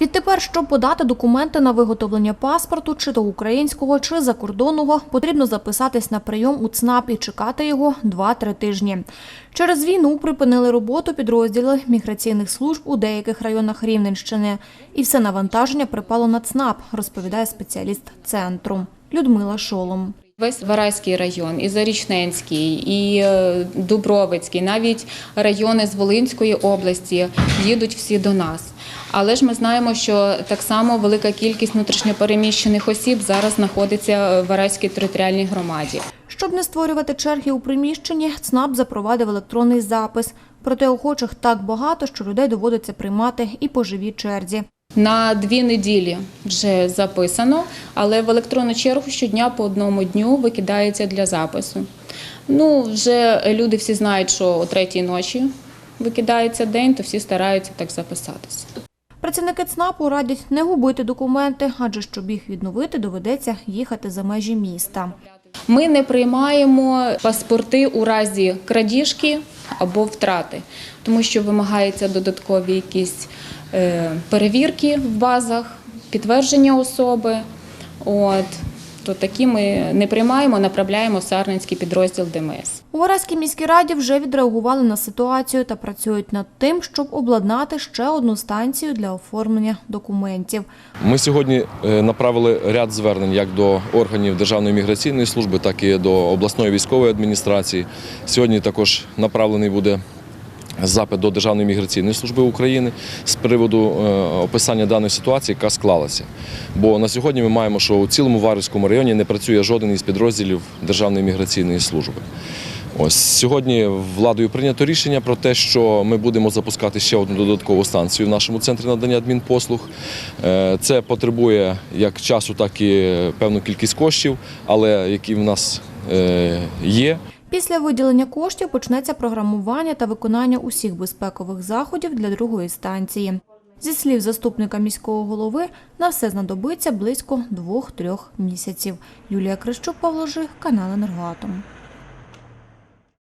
Відтепер, щоб подати документи на виготовлення паспорту, чи то українського, чи закордонного, потрібно записатись на прийом у ЦНАП і чекати його 2-3 тижні. Через війну припинили роботу підрозділи міграційних служб у деяких районах Рівненщини. І все навантаження припало на ЦНАП, розповідає спеціаліст центру Людмила Шолом. Весь Варайський район, і Зарічненський, і е, Дубровицький, навіть райони з Волинської області їдуть всі до нас. Але ж ми знаємо, що так само велика кількість внутрішньопереміщених осіб зараз знаходиться в Варайській територіальній громаді. Щоб не створювати черги у приміщенні, ЦНАП запровадив електронний запис. Проте охочих так багато, що людей доводиться приймати і по живій черзі. На дві неділі вже записано, але в електронну чергу щодня по одному дню викидається для запису. Ну, вже люди всі знають, що о третій ночі викидається день, то всі стараються так записатися. Працівники ЦНАПу радять не губити документи, адже щоб їх відновити, доведеться їхати за межі міста. Ми не приймаємо паспорти у разі крадіжки або втрати, тому що вимагаються додаткові якісь е, перевірки в базах, підтвердження особи. От, то такі ми не приймаємо, направляємо в Сарненський підрозділ ДМС. У Вараській міській раді вже відреагували на ситуацію та працюють над тим, щоб обладнати ще одну станцію для оформлення документів. Ми сьогодні е, направили ряд звернень як до органів Державної міграційної служби, так і до обласної військової адміністрації. Сьогодні також направлений буде запит до Державної міграційної служби України з приводу е, описання даної ситуації, яка склалася. Бо на сьогодні ми маємо, що у цілому Варварському районі не працює жоден із підрозділів Державної міграційної служби. Ось сьогодні владою прийнято рішення про те, що ми будемо запускати ще одну додаткову станцію в нашому центрі надання адмінпослуг. Е, Це потребує як часу, так і певну кількість коштів, але які в нас е, є. Після виділення коштів почнеться програмування та виконання усіх безпекових заходів для другої станції. Зі слів заступника міського голови, на все знадобиться близько 2-3 місяців. Юлія Крищук, Павло Жих, канал «Енергоатом».